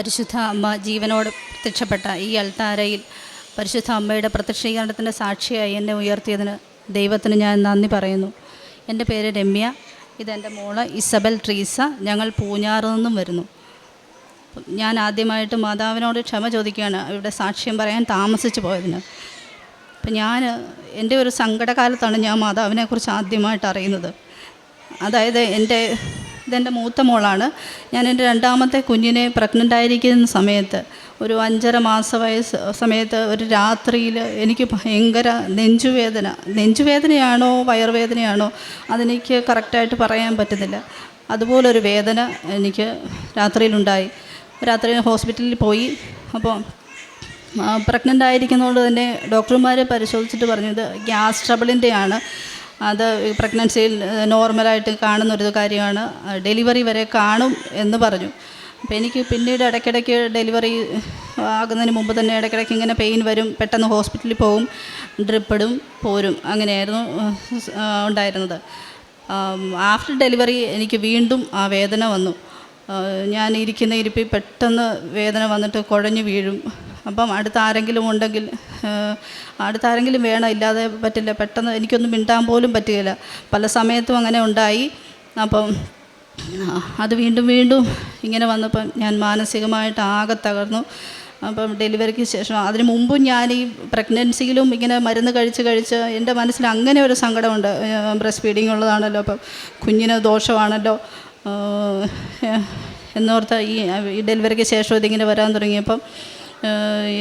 പരിശുദ്ധ അമ്മ ജീവനോട് പ്രത്യക്ഷപ്പെട്ട ഈ അൽത്താരയിൽ പരിശുദ്ധ അമ്മയുടെ പ്രത്യക്ഷീകരണത്തിന്റെ സാക്ഷിയായി എന്നെ ഉയർത്തിയതിന് ദൈവത്തിന് ഞാൻ നന്ദി പറയുന്നു. എന്റെ പേര് രമ്യ ഇതെന്റെ മോൾ ഇസബൽ ട്രീസ ഞങ്ങൾ പൂഞ്ഞാറ് നിന്നും വരുന്നു. ഞാൻ ആദ്യമായിട്ട് മാതാവിനോട് ക്ഷമ ചോദിക്കുകയാണ് ഇവിടെ സാക്ഷ്യം പറയാൻ താമസിച്ചു പോയതിന്. അപ്പം ഞാൻ എന്റെ ഒരു സങ്കടകാലത്താണ് ഞാൻ മാതാവിനെക്കുറിച്ച് ആദ്യമായിട്ട് അറിയുന്നത്. അതായത് എന്റെ ഇതെന്റെ മൂത്ത മോളാണ്. ഞാൻ എന്റെ രണ്ടാമത്തെ കുഞ്ഞിനെ പ്രഗ്നന്റ് ആയിരിക്കുന്ന സമയത്ത് ഒരു അഞ്ചര മാസ വയസ്സ് സമയത്ത് ഒരു രാത്രിയിൽ എനിക്ക് ഭയങ്കര നെഞ്ചുവേദന. നെഞ്ചുവേദനയാണോ വയറുവേദനയാണോ അതെനിക്ക് കറക്റ്റായിട്ട് പറയാൻ പറ്റുന്നില്ല. അതുപോലൊരു വേദന എനിക്ക് രാത്രിയിലുണ്ടായി. രാത്രി ഹോസ്പിറ്റലിൽ പോയി. അപ്പോൾ പ്രഗ്നന്റ് ആയിരിക്കുന്നതുകൊണ്ട് തന്നെ ഡോക്ടർമാരെ പരിശോധിച്ചിട്ട് പറഞ്ഞത് ഗ്യാസ് ട്രബിളിന്റെയാണ് അത് പ്രഗ്നൻസിയിൽ നോർമലായിട്ട് കാണുന്നൊരു കാര്യമാണ്. ഡെലിവറി വരെ കാണും എന്ന് പറഞ്ഞു. അപ്പോൾ എനിക്ക് പിന്നീട് ഇടയ്ക്കിടയ്ക്ക് ഡെലിവറി ആകുന്നതിന് മുമ്പ് തന്നെ ഇടയ്ക്കിടയ്ക്ക് ഇങ്ങനെ പെയിൻ വരും പെട്ടെന്ന് ഹോസ്പിറ്റലിൽ പോവും ഡ്രിപ്പിടും പോരും. അങ്ങനെയായിരുന്നു ഉണ്ടായിരുന്നത്. ആഫ്റ്റർ ഡെലിവറി എനിക്ക് വീണ്ടും ആ വേദന വന്നു. ഞാൻ ഇരിക്കുന്ന ഇരിപ്പിൽ പെട്ടെന്ന് വേദന വന്നിട്ട് കുഴഞ്ഞു വീഴും. അപ്പം അടുത്ത് ആരെങ്കിലും ഉണ്ടെങ്കിൽ അടുത്ത ആരെങ്കിലും വേണം ഇല്ലാതെ പറ്റില്ല പെട്ടെന്ന് എനിക്കൊന്നും മിണ്ടാൻ പോലും പറ്റുകയില്ല. പല സമയത്തും അങ്ങനെ ഉണ്ടായി. അപ്പം അത് വീണ്ടും വീണ്ടും ഇങ്ങനെ വന്നപ്പം ഞാൻ മാനസികമായിട്ട് ആകെ തകർന്നു. അപ്പം ഡെലിവറിക്ക് ശേഷം അതിന് മുമ്പും ഞാൻ ഈ പ്രഗ്നൻസിയിലും ഇങ്ങനെ മരുന്ന് കഴിച്ച് കഴിച്ച് എന്റെ മനസ്സിൽ അങ്ങനെ ഒരു സങ്കടമുണ്ട്. ബ്രസ്റ്റ് ഫീഡിങ് ഉള്ളതാണല്ലോ അപ്പം കുഞ്ഞിന് ദോഷമാണല്ലോ എന്നോർത്ത് ഈ ഡെലിവറിക്ക് ശേഷം ഇതിങ്ങനെ വരാൻ തുടങ്ങിയപ്പം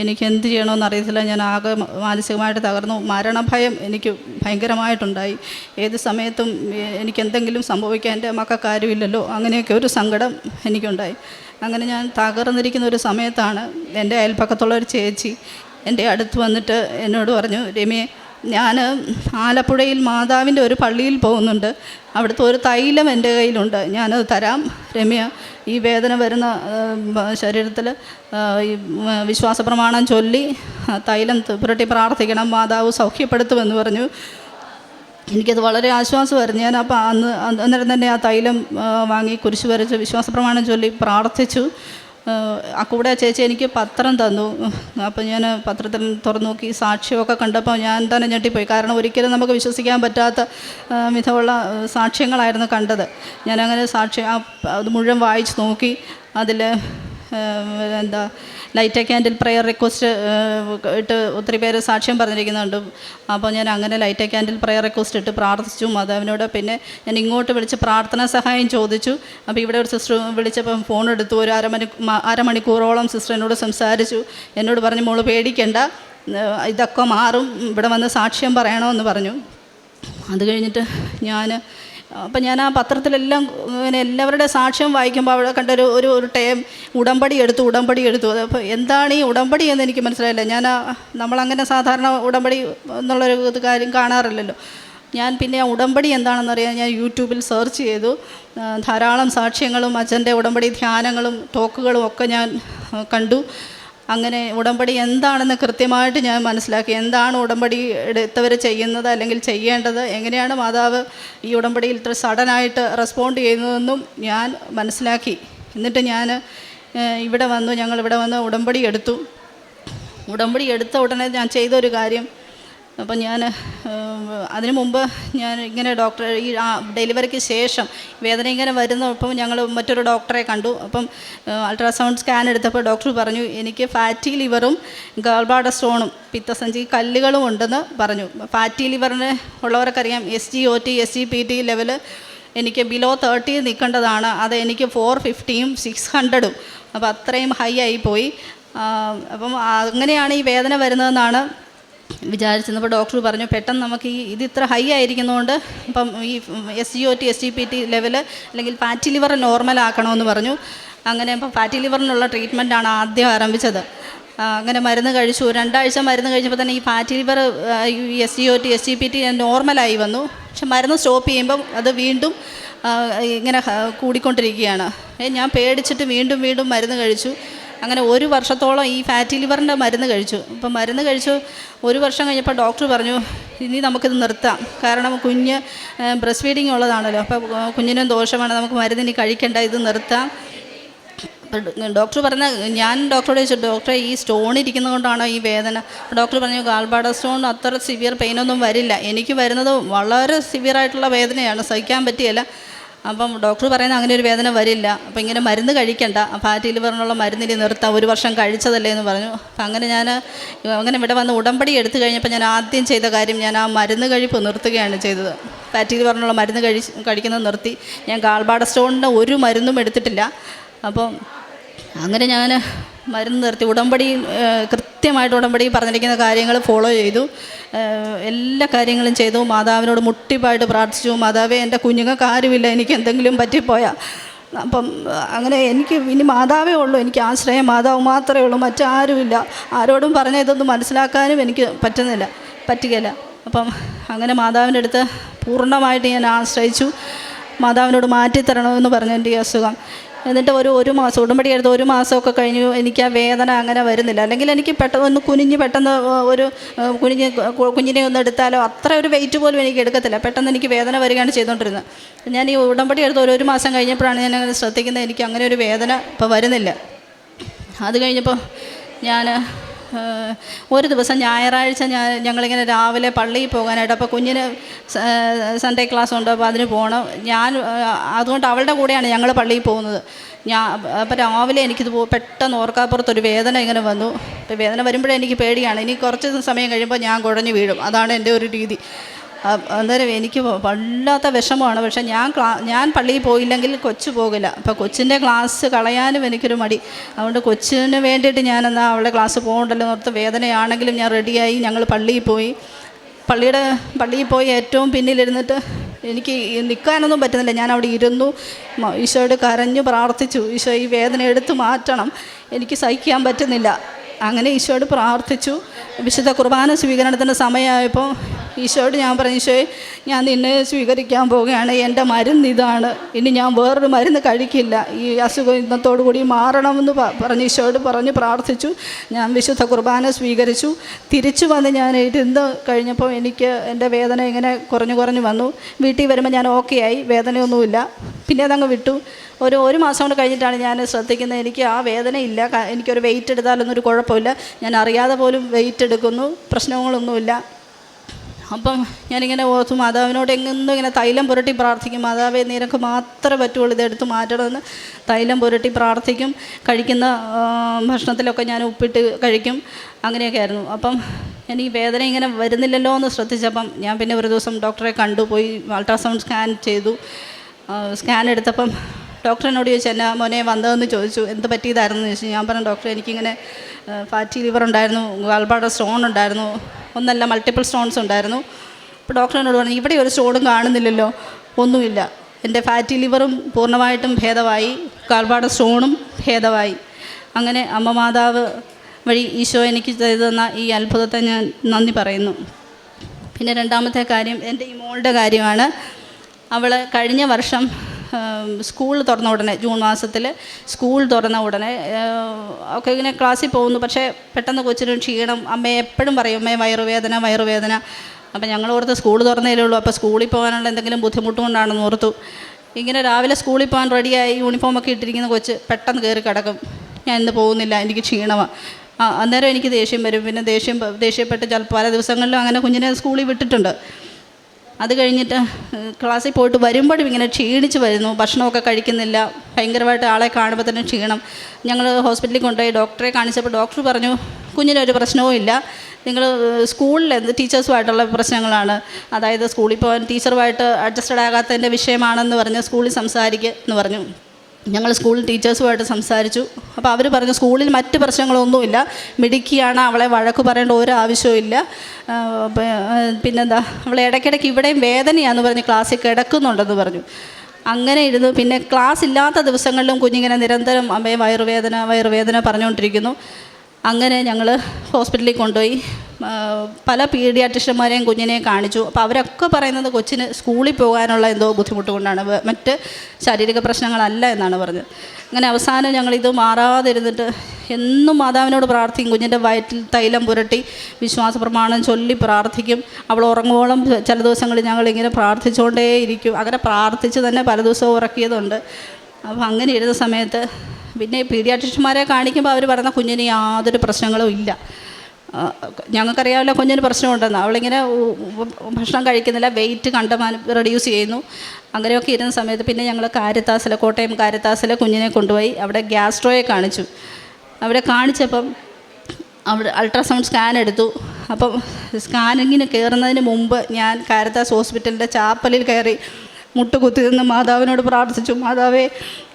എനിക്ക് എന്ത് ചെയ്യണമെന്ന് അറിയത്തില്ല. ഞാൻ ആകെ മാനസികമായിട്ട് തകർന്നു. മരണഭയം എനിക്ക് ഭയങ്കരമായിട്ടുണ്ടായി. ഏത് സമയത്തും എനിക്ക് എന്തെങ്കിലും സംഭവിക്കാൻ എന്റെ മക്കൾക്ക് അങ്ങനെയൊക്കെ ഒരു സങ്കടം എനിക്കുണ്ടായി. അങ്ങനെ ഞാൻ തകർന്നിരിക്കുന്ന ഒരു സമയത്താണ് എന്റെ അയൽപ്പക്കത്തുള്ള ഒരു ചേച്ചി എന്റെ അടുത്ത് വന്നിട്ട് എന്നോട് പറഞ്ഞു രമ്യേ ഞാൻ ആലപ്പുഴയിൽ മാതാവിന്റെ ഒരു പള്ളിയിൽ പോകുന്നുണ്ട്. അവിടുത്തെ ഒരു തൈലം എന്റെ കയ്യിലുണ്ട്. ഞാനത് തരാം രമ്യ. ഈ വേദന വരുന്ന ശരീരത്തിൽ ഈ വിശ്വാസ പ്രമാണം ചൊല്ലി തൈലം പുരട്ടി പ്രാർത്ഥിക്കണം മാതാവ് സൗഖ്യപ്പെടുത്തുമെന്ന് പറഞ്ഞു. എനിക്കത് വളരെ ആശ്വാസമായിരുന്നു. ഞാൻ അപ്പോൾ അന്ന് അന്ന് അന്നേരം തന്നെ ആ തൈലം വാങ്ങി കുരിശ് വരച്ച് വിശ്വാസ പ്രമാണം ചൊല്ലി പ്രാർത്ഥിച്ചു. ആ, കൂടെ ചേച്ചി എനിക്ക് പത്രം തന്നു. അപ്പോൾ ഞാൻ പത്രത്തിൽ തുറന്നു നോക്കി സാക്ഷ്യമൊക്കെ കണ്ടപ്പോൾ ഞാൻ തന്നെ ഞെട്ടിപ്പോയി. കാരണം ഒരിക്കലും നമുക്ക് വിശ്വസിക്കാൻ പറ്റാത്ത വിധമുള്ള സാക്ഷ്യങ്ങളായിരുന്നു കണ്ടത്. ഞാനങ്ങനെ സാക്ഷ്യം അത് മുഴുവൻ വായിച്ച് നോക്കി. അതിൽ എന്താ ലൈറ്റ് ക്യാൻഡിൽ പ്രെയർ റിക്വസ്റ്റ് ഇട്ട് ഒത്തിരി പേര് സാക്ഷ്യം പറഞ്ഞിരിക്കുന്നുണ്ട്. അപ്പോൾ ഞാൻ അങ്ങനെ ലൈറ്റ് ക്യാൻഡിൽ പ്രെയർ റിക്വസ്റ്റ് ഇട്ട് പ്രാർത്ഥിച്ചു. മാതാവിനോട് പിന്നെ ഞാൻ ഇങ്ങോട്ട് വിളിച്ച് പ്രാർത്ഥന സഹായം ചോദിച്ചു. അപ്പോൾ ഇവിടെ ഒരു സിസ്റ്റർ വിളിച്ചപ്പം ഫോൺ എടുത്തു. ഒരു അരമണി അരമണിക്കൂറോളം സിസ്റ്റർ എന്നോട് സംസാരിച്ചു. എന്നോട് പറഞ്ഞു മോൾ പേടിക്കണ്ട. ഇതൊക്കെ മാറും. ഇവിടെ വന്ന് സാക്ഷ്യം പറയണമെന്ന് പറഞ്ഞു. അത് കഴിഞ്ഞിട്ട് ഞാൻ അപ്പം ഞാൻ ആ പത്രത്തിലെല്ലാം ഇങ്ങനെ എല്ലാവരുടെ സാക്ഷ്യം വായിക്കുമ്പോൾ അവിടെ കണ്ടൊരു ഒരു ഒരു ടേം ഉടമ്പടി എടുത്തു ഉടമ്പടി എടുത്തു. അപ്പോൾ എന്താണ് ഈ ഉടമ്പടി എന്ന് എനിക്ക് മനസ്സിലായില്ല. ഞാൻ നമ്മളങ്ങനെ സാധാരണ ഉടമ്പടി എന്നുള്ളൊരു ഇത് കാര്യം കാണാറില്ലല്ലോ. ഞാൻ പിന്നെ ആ ഉടമ്പടി എന്താണെന്നറിയാൻ ഞാൻ യൂട്യൂബിൽ സെർച്ച് ചെയ്തു. ധാരാളം സാക്ഷ്യങ്ങളും അച്ഛന്റെ ഉടമ്പടി ധ്യാനങ്ങളും ടോക്കുകളും ഒക്കെ ഞാൻ കണ്ടു. അങ്ങനെ ഉടമ്പടി എന്താണെന്ന് കൃത്യമായിട്ട് ഞാൻ മനസ്സിലാക്കി. എന്താണ് ഉടമ്പടി എടുത്തവർ ചെയ്യുന്നത് അല്ലെങ്കിൽ ചെയ്യേണ്ടത്? എങ്ങനെയാണ് മാതാവ് ഈ ഉടമ്പടിയിൽ ഇത്ര സഡനായിട്ട് റെസ്പോണ്ട് ചെയ്യുന്നതെന്നും ഞാൻ മനസ്സിലാക്കി. എന്നിട്ട് ഞാൻ ഇവിടെ വന്നു ഞങ്ങൾ ഇവിടെ വന്ന് ഉടമ്പടി എടുത്തു. ഉടമ്പടി എടുത്ത ഉടനെ ഞാൻ ചെയ്തൊരു കാര്യം അപ്പം ഞാൻ അതിനു മുമ്പ് ഞാൻ ഇങ്ങനെ ഡോക്ടർ ഈ ഡെലിവറിക്ക് ശേഷം വേദന ഇങ്ങനെ വരുന്നപ്പം ഞങ്ങൾ മറ്റൊരു ഡോക്ടറെ കണ്ടു. അപ്പം അൾട്രാസൗണ്ട് സ്കാൻ എടുത്തപ്പോൾ ഡോക്ടർ പറഞ്ഞു എനിക്ക് ഫാറ്റി ലിവറും ഗാൾബാഡ സ്റ്റോണും പിത്തസഞ്ചി കല്ലുകളും ഉണ്ടെന്ന് പറഞ്ഞു. ഫാറ്റി ലിവറിന് ഉള്ളവർക്കറിയാം S G O T S G P T level എനിക്ക് ബിലോ തേർട്ടി നിൽക്കേണ്ടതാണ്. അത് എനിക്ക് ഫോർ ഫിഫ്റ്റിയും സിക്സ് ഹൺഡ്രഡും അപ്പോൾ അത്രയും ഹൈ ആയി പോയി. അപ്പം അങ്ങനെയാണ് ഈ വേദന വരുന്നതെന്നാണ് വിചാരിച്ചിരുന്നപ്പോൾ ഡോക്ടർ പറഞ്ഞു പെട്ടെന്ന് നമുക്ക് ഈ ഇത് ഇത്ര ഹൈ ആയിരിക്കുന്നതുകൊണ്ട് ഇപ്പം ഈ S G O T S T P T level അല്ലെങ്കിൽ ഫാറ്റി ലിവർ നോർമൽ ആക്കണമെന്ന് പറഞ്ഞു. അങ്ങനെ ഇപ്പം ഫാറ്റി ലിവറിനുള്ള ട്രീറ്റ്മെന്റാണ് ആദ്യം ആരംഭിച്ചത്. അങ്ങനെ മരുന്ന് കഴിച്ചു. രണ്ടാഴ്ച മരുന്ന് കഴിച്ചപ്പോൾ തന്നെ ഈ fatty liver S G O T S T P T നോർമലായി വന്നു. പക്ഷെ മരുന്ന് സ്റ്റോപ്പ് ചെയ്യുമ്പം അത് വീണ്ടും ഇങ്ങനെ കൂടിക്കൊണ്ടിരിക്കുകയാണ്. ഞാൻ പേടിച്ചിട്ട് വീണ്ടും വീണ്ടും മരുന്ന് കഴിച്ചു. അങ്ങനെ ഒരു വർഷത്തോളം ഈ ഫാറ്റി ലിവറിന്റെ മരുന്ന് കഴിച്ചു. അപ്പം മരുന്ന് കഴിച്ചു. ഒരു വർഷം കഴിഞ്ഞപ്പോൾ ഡോക്ടർ പറഞ്ഞു ഇനി നമുക്കിത് നിർത്താം. കാരണം കുഞ്ഞ് ബ്രസ്റ്റ് ഫീഡിങ് ഉള്ളതാണല്ലോ. അപ്പോൾ കുഞ്ഞിനും ദോഷമാണ് നമുക്ക് മരുന്നിനി കഴിക്കേണ്ട. ഇത് നിർത്താം. ഡോക്ടർ പറഞ്ഞ ഞാൻ ഡോക്ടറോട് ചോദിച്ചു ഡോക്ടറെ ഈ സ്റ്റോൺ ഇരിക്കുന്നത് കൊണ്ടാണോ ഈ വേദന? ഡോക്ടർ പറഞ്ഞു ഗാൾബാഡ സ്റ്റോൺ അത്ര സിവിയർ പെയിനൊന്നും വരില്ല. എനിക്ക് വരുന്നത് വളരെ സിവിയർ ആയിട്ടുള്ള വേദനയാണ്. സഹിക്കാൻ പറ്റിയല്ല. അപ്പം ഡോക്ടർ പറയുന്ന അങ്ങനെ ഒരു വേദന വരില്ല. അപ്പം ഇങ്ങനെ മരുന്ന് കഴിക്കണ്ട. ഫാറ്റി ലിവറിനുള്ള മരുന്നിന് നിർത്താം. ഒരു വർഷം കഴിച്ചതല്ലേ എന്ന് പറഞ്ഞു. അപ്പം അങ്ങനെ ഞാൻ അങ്ങനെ ഇവിടെ വന്ന് ഉടമ്പടി എടുത്തു കഴിഞ്ഞപ്പോൾ ഞാൻ ആദ്യം ചെയ്ത കാര്യം ഞാൻ ആ മരുന്ന് കഴിപ്പ് നിർത്തുകയാണ് ചെയ്തത്. ഫാറ്റി ലിവറിനുള്ള മരുന്ന് കഴി കഴിക്കുന്നത് നിർത്തി. ഞാൻ ഗാൾബാഡ സ്റ്റോണിന്റെ ഒരു മരുന്നും എടുത്തിട്ടില്ല. അപ്പം അങ്ങനെ ഞാൻ മരുന്ന് നിർത്തി ഉടമ്പടി കൃത്യമായിട്ട് ഉടമ്പടി പറഞ്ഞിരിക്കുന്ന കാര്യങ്ങൾ ഫോളോ ചെയ്തു. എല്ലാ കാര്യങ്ങളും ചെയ്തു. മാതാവിനോട് മുട്ടിപ്പായിട്ട് പ്രാർത്ഥിച്ചു. മാതാവേ എന്റെ കുഞ്ഞുങ്ങൾക്ക് ആരുമില്ല. എനിക്ക് എന്തെങ്കിലും പറ്റിപ്പോയാൽ അപ്പം അങ്ങനെ എനിക്ക് ഇനി മാതാവേ ഉള്ളൂ. എനിക്ക് ആശ്രയം മാതാവ് മാത്രമേ ഉള്ളൂ. മറ്റാരുമില്ല. ആരോടും പറഞ്ഞ ഇതൊന്നും മനസ്സിലാക്കാനും എനിക്ക് പറ്റുന്നില്ല. പറ്റുകയില്ല. അപ്പം അങ്ങനെ മാതാവിന്റെ അടുത്ത് പൂർണമായിട്ട് ഞാൻ ആശ്രയിച്ചു. മാതാവിനോട് മാറ്റിത്തരണമെന്ന് പറഞ്ഞു എന്റെ ഈ അസുഖം. എന്നിട്ട് ഒരു ഒരു മാസം ഉടമ്പടി എടുത്ത് ഒരു മാസമൊക്കെ കഴിഞ്ഞു. എനിക്ക് ആ വേദന അങ്ങനെ വരുന്നില്ല. അല്ലെങ്കിൽ എനിക്ക് പെട്ടെന്ന് ഒന്ന് കുനിഞ്ഞ് പെട്ടെന്ന് ഒരു കുനിഞ്ഞ് കുഞ്ഞിനെ ഒന്ന് എടുത്താലോ അത്ര ഒരു വെയിറ്റ് പോലും എനിക്ക് എടുക്കത്തില്ല. പെട്ടെന്ന് എനിക്ക് വേദന വരികയാണ് ചെയ്തുകൊണ്ടിരുന്നത്. ഞാൻ ഈ ഉടമ്പടി എടുത്ത് ഒരു ഒരു മാസം കഴിഞ്ഞപ്പോഴാണ് ഞാൻ അങ്ങനെ ശ്രദ്ധിക്കുന്നത് എനിക്ക് അങ്ങനെ ഒരു വേദന ഇപ്പോൾ വരുന്നില്ല. അത് കഴിഞ്ഞപ്പോൾ ഞാൻ ഒരു ദിവസം ഞായറാഴ്ച ഞാൻ ഞങ്ങളിങ്ങനെ രാവിലെ പള്ളിയിൽ പോകാനായിട്ട് അപ്പോൾ കുഞ്ഞിന് സൺഡേ ക്ലാസ് ഉണ്ട് അപ്പോൾ അതിന് പോകണം ഞാൻ അതുകൊണ്ട് അവളുടെ കൂടെയാണ് ഞങ്ങൾ പള്ളിയിൽ പോകുന്നത്. ഞാൻ അപ്പോൾ രാവിലെ എനിക്കിത് പെട്ടെന്ന് ഓർക്കാപ്പുറത്തൊരു വേദന ഇങ്ങനെ വന്നു. അപ്പോൾ വേദന വരുമ്പോഴേ എനിക്ക് പേടിയാണ്. ഇനി കുറച്ച് സമയം കഴിയുമ്പോൾ ഞാൻ കുഴഞ്ഞു വീഴും. അതാണ് എന്റെ ഒരു രീതി. അന്നേരം എനിക്ക് വല്ലാത്ത വിഷമമാണ്. പക്ഷേ ഞാൻ ക്ലാ ഞാൻ പള്ളിയിൽ പോയില്ലെങ്കിൽ കൊച്ചു പോകില്ല. അപ്പോൾ കൊച്ചിന്റെ ക്ലാസ് കളയാനും എനിക്കൊരു മടി. അതുകൊണ്ട് കൊച്ചിന് വേണ്ടിയിട്ട് ഞാൻ എന്നാൽ അവളുടെ ക്ലാസ് പോകണ്ടല്ലോ ഓർത്ത് വേദനയാണെങ്കിലും ഞാൻ റെഡിയായി ഞങ്ങൾ പള്ളിയിൽ പോയി. പള്ളിയുടെ പള്ളിയിൽ പോയി ഏറ്റവും പിന്നിലിരുന്നിട്ട് എനിക്ക് നിൽക്കാനൊന്നും പറ്റുന്നില്ല. ഞാൻ അവിടെ ഇരുന്നു ഈശോയോട് കരഞ്ഞു പ്രാർത്ഥിച്ചു. ഈശോ ഈ വേദന എടുത്തു മാറ്റണം. എനിക്ക് സഹിക്കാൻ പറ്റുന്നില്ല. അങ്ങനെ ഈശോയോട് പ്രാർത്ഥിച്ചു. വിശുദ്ധ കുർബാന സ്വീകരണത്തിന്റെ സമയമായപ്പോൾ ഈശോയോട് ഞാൻ പറഞ്ഞു ഈശോയെ ഞാൻ നിന്നെ സ്വീകരിക്കാൻ പോവുകയാണ്. എന്റെ മരുന്ന് ഇതാണ്. ഇനി ഞാൻ വേറൊരു മരുന്ന് കഴിക്കില്ല. ഈ അസുഖം ഇന്നത്തോടു കൂടി മാറണമെന്ന് പറഞ്ഞ് ഈശോയോട് പറഞ്ഞ് പ്രാർത്ഥിച്ചു. ഞാൻ വിശുദ്ധ കുർബാന സ്വീകരിച്ചു. തിരിച്ചു വന്ന് ഞാൻ ഇരുന്ന് കഴിഞ്ഞപ്പോൾ എനിക്ക് എന്റെ വേദന ഇങ്ങനെ കുറഞ്ഞു കുറഞ്ഞു വന്നു. വീട്ടിൽ വരുമ്പോൾ ഞാൻ ഓക്കെ ആയി. വേദനയൊന്നുമില്ല. പിന്നെ അതങ്ങ് വിട്ടു. ഒരു ഒരു മാസം കൊണ്ട് കഴിഞ്ഞിട്ടാണ് ഞാൻ ശ്രദ്ധിക്കുന്നത്. എനിക്ക് ആ വേദനയില്ല ഇല്ല. എനിക്കൊരു വെയിറ്റ് എടുത്താലൊന്നും ഒരു കുഴപ്പമില്ല. ഞാൻ അറിയാതെ പോലും വെയിറ്റ് എടുക്കുന്നു. പ്രശ്നങ്ങളൊന്നുമില്ല. അപ്പം ഞാനിങ്ങനെ ഓർത്തു മാതാവിനോട് എങ്ങനെ ഇങ്ങനെ തൈലം പുരട്ടി പ്രാർത്ഥിക്കും. മാതാവേ നിനക്ക് മാത്രമേ പറ്റുള്ളൂ ഇതെടുത്ത് മാറ്റണമെന്ന്. തൈലം പുരട്ടി പ്രാർത്ഥിക്കും. കഴിക്കുന്ന ഭക്ഷണത്തിലൊക്കെ ഞാൻ ഉപ്പിട്ട് കഴിക്കും. അങ്ങനെയൊക്കെ ആയിരുന്നു. അപ്പം എനിക്ക് വേദന ഇങ്ങനെ വരുന്നില്ലല്ലോ എന്ന് ശ്രദ്ധിച്ചപ്പം ഞാൻ പിന്നെ ഒരു ദിവസം ഡോക്ടറെ കണ്ടു പോയി അൾട്രാസൗണ്ട് സ്കാൻ ചെയ്തു. സ്കാൻ എടുത്തപ്പം ഡോക്ടർ എന്നോട് ചോദിച്ചു എന്നാ മോനെ വന്നതെന്ന് ചോദിച്ചു എന്ത് പറ്റിയതായിരുന്നു? ചോദിച്ചു ഞാൻ പറഞ്ഞു ഡോക്ടർ എനിക്കിങ്ങനെ ഫാറ്റി ലിവർ ഉണ്ടായിരുന്നു ഗാൾബാഡ സ്റ്റോൺ ഉണ്ടായിരുന്നു ഒന്നല്ല മൾട്ടിപ്പിൾ സ്റ്റോൺസ് ഉണ്ടായിരുന്നു. അപ്പോൾ ഡോക്ടറിനോട് പറഞ്ഞു ഇവിടെ ഒരു സ്റ്റോണും കാണുന്നില്ലല്ലോ ഒന്നുമില്ല. എന്റെ ഫാറ്റി ലിവറും പൂർണമായിട്ടും ഭേദമായി ഗാൾബാഡ സ്റ്റോണും ഭേദമായി. അങ്ങനെ അമ്മ മാതാവ് വഴി ഈശോ എനിക്ക് ചെയ്തു തന്ന ഈ അത്ഭുതത്തെ ഞാൻ നന്ദി പറയുന്നു. പിന്നെ രണ്ടാമത്തെ കാര്യം എന്റെ ഈ മോളുടെ കാര്യമാണ്. അവൾ കഴിഞ്ഞ വർഷം സ്കൂൾ തുറന്ന ഉടനെ ജൂൺ മാസത്തിൽ സ്കൂൾ തുറന്ന ഉടനെ ഒക്കെ ഇങ്ങനെ ക്ലാസ്സിൽ പോകുന്നു. പക്ഷേ പെട്ടെന്ന് കൊച്ചിന് ക്ഷീണം. അമ്മയെ എപ്പോഴും പറയും അമ്മയെ വയറുവേദന വയറുവേദന. അപ്പം ഞങ്ങൾ ഓർത്ത് സ്കൂൾ തുറന്നേ ഉള്ളൂ അപ്പോൾ സ്കൂളിൽ പോകാനുള്ള എന്തെങ്കിലും ബുദ്ധിമുട്ട് കൊണ്ടാണെന്ന് ഓർത്തു. ഇങ്ങനെ രാവിലെ സ്കൂളിൽ പോകാൻ റെഡിയായി യൂണിഫോമൊക്കെ ഇട്ടിരിക്കുന്ന കൊച്ച് പെട്ടെന്ന് കയറി കിടക്കും. ഞാൻ ഇന്ന് പോകുന്നില്ല എനിക്ക് ക്ഷീണമാണ് അന്നേരം എനിക്ക് ദേഷ്യം വരും. പിന്നെ ദേഷ്യം ദേഷ്യപ്പെട്ട് ചിലപ്പോൾ പല ദിവസങ്ങളിലും അങ്ങനെ കുഞ്ഞിനെ സ്കൂളിൽ വിട്ടിട്ടുണ്ട്. അത് കഴിഞ്ഞിട്ട് ക്ലാസ്സിൽ പോയിട്ട് വരുമ്പോഴും ഇങ്ങനെ ക്ഷീണിച്ച് വരുന്നു. ഭക്ഷണമൊക്കെ കഴിക്കുന്നില്ല. ഭയങ്കരമായിട്ട് ആളെ കാണുമ്പോൾ തന്നെ ക്ഷീണം. ഞങ്ങൾ ഹോസ്പിറ്റലിൽ കൊണ്ടുപോയി ഡോക്ടറെ കാണിച്ചപ്പോൾ ഡോക്ടർ പറഞ്ഞു കുഞ്ഞിനൊരു പ്രശ്നവും ഇല്ല. നിങ്ങൾ സ്കൂളിൽ എന്ത് ടീച്ചേഴ്സുമായിട്ടുള്ള പ്രശ്നങ്ങളാണ്. അതായത് സ്കൂളിൽ പോകാൻ ടീച്ചറുമായിട്ട് അഡ്ജസ്റ്റഡ് ആകാത്തതിന്റെ വിഷയമാണെന്ന് പറഞ്ഞ് സ്കൂളിൽ സംസാരിക്കുക എന്ന് പറഞ്ഞു. ഞങ്ങൾ സ്കൂളിൽ ടീച്ചേഴ്സുമായിട്ട് സംസാരിച്ചു. അപ്പോൾ അവർ പറഞ്ഞു സ്കൂളിൽ മറ്റ് പ്രശ്നങ്ങളൊന്നുമില്ല. മിടുക്കിയാണ് അവളെ വഴക്ക് പറയേണ്ട ഒരു ആവശ്യവുമില്ല. ആ, പ- പിന്നെന്താ അവളെ ഇടയ്ക്കിടയ്ക്ക് ഇവിടെയും വേദനയാണെന്ന് പറഞ്ഞ് ക്ലാസ്സിൽ കിടക്കുന്നുണ്ടെന്ന് പറഞ്ഞു. അങ്ങനെ ഇരുന്നു. പിന്നെ ക്ലാസ് ഇല്ലാത്ത ദിവസങ്ങളിലും കുഞ്ഞിങ്ങനെ നിരന്തരം അമ്മയെ വയറുവേദന വയറുവേദന പറഞ്ഞുകൊണ്ടിരിക്കുന്നു. അങ്ങനെ ഞങ്ങൾ ഹോസ്പിറ്റലിൽ കൊണ്ടുപോയി. പല പീഡിയാട്രിഷ്യന്മാരെയും കുഞ്ഞിനെയും കാണിച്ചു. അപ്പോൾ അവരൊക്കെ പറയുന്നത് കൊച്ചിന് സ്കൂളിൽ പോകാനുള്ള എന്തോ ബുദ്ധിമുട്ട് കൊണ്ടാണ് മറ്റ് ശാരീരിക പ്രശ്നങ്ങളല്ല എന്നാണ് പറഞ്ഞത്. അങ്ങനെ അവസാനം ഞങ്ങളിത് മാറാതിരുന്നിട്ട് എന്നും മാതാവിനോട് പ്രാർത്ഥിക്കും. കുഞ്ഞിന്റെ വയറ്റിൽ തൈലം പുരട്ടി വിശ്വാസ പ്രമാണം ചൊല്ലി പ്രാർത്ഥിക്കും. അവൾ ഉറങ്ങുവോളം ചില ദിവസങ്ങളിൽ ഞങ്ങളിങ്ങനെ പ്രാർത്ഥിച്ചുകൊണ്ടേയിരിക്കും അങ്ങനെ പ്രാർത്ഥിച്ച് തന്നെ പല ദിവസവും ഉറക്കിയതുണ്ട്. അപ്പോൾ അങ്ങനെ ഇരുന്ന സമയത്ത് പിന്നെ പീഡിയാട്രിഷ്യന്മാരെ കാണിക്കുമ്പോൾ അവർ പറഞ്ഞ കുഞ്ഞിന് യാതൊരു പ്രശ്നങ്ങളും ഇല്ല. ഞങ്ങൾക്കറിയാമല്ലോ കുഞ്ഞിന് പ്രശ്നമുണ്ടെന്ന്. അവളിങ്ങനെ ഭക്ഷണം കഴിക്കുന്നില്ല വെയിറ്റ് കണ്ടമാനം റെഡ്യൂസ് ചെയ്യുന്നു. അങ്ങനെയൊക്കെ ഇരുന്ന സമയത്ത് പിന്നെ ഞങ്ങൾ കാരിത്താസിൽ കോട്ടയം കാരിത്താസിൽ കുഞ്ഞിനെ കൊണ്ടുപോയി അവിടെ ഗ്യാസ്ട്രോയെ കാണിച്ചു. അവിടെ കാണിച്ചപ്പം അവിടെ അൾട്രാസൗണ്ട് സ്കാൻ എടുത്തു. അപ്പം സ്കാനിങ്ങിന് കയറുന്നതിന് മുമ്പ് ഞാൻ കാരത്താസ് ഹോസ്പിറ്റലിന്റെ ചാപ്പലിൽ കയറി മുട്ടുകുത്തി നിന്ന് മാതാവിനോട് പ്രാർത്ഥിച്ചു. മാതാവേ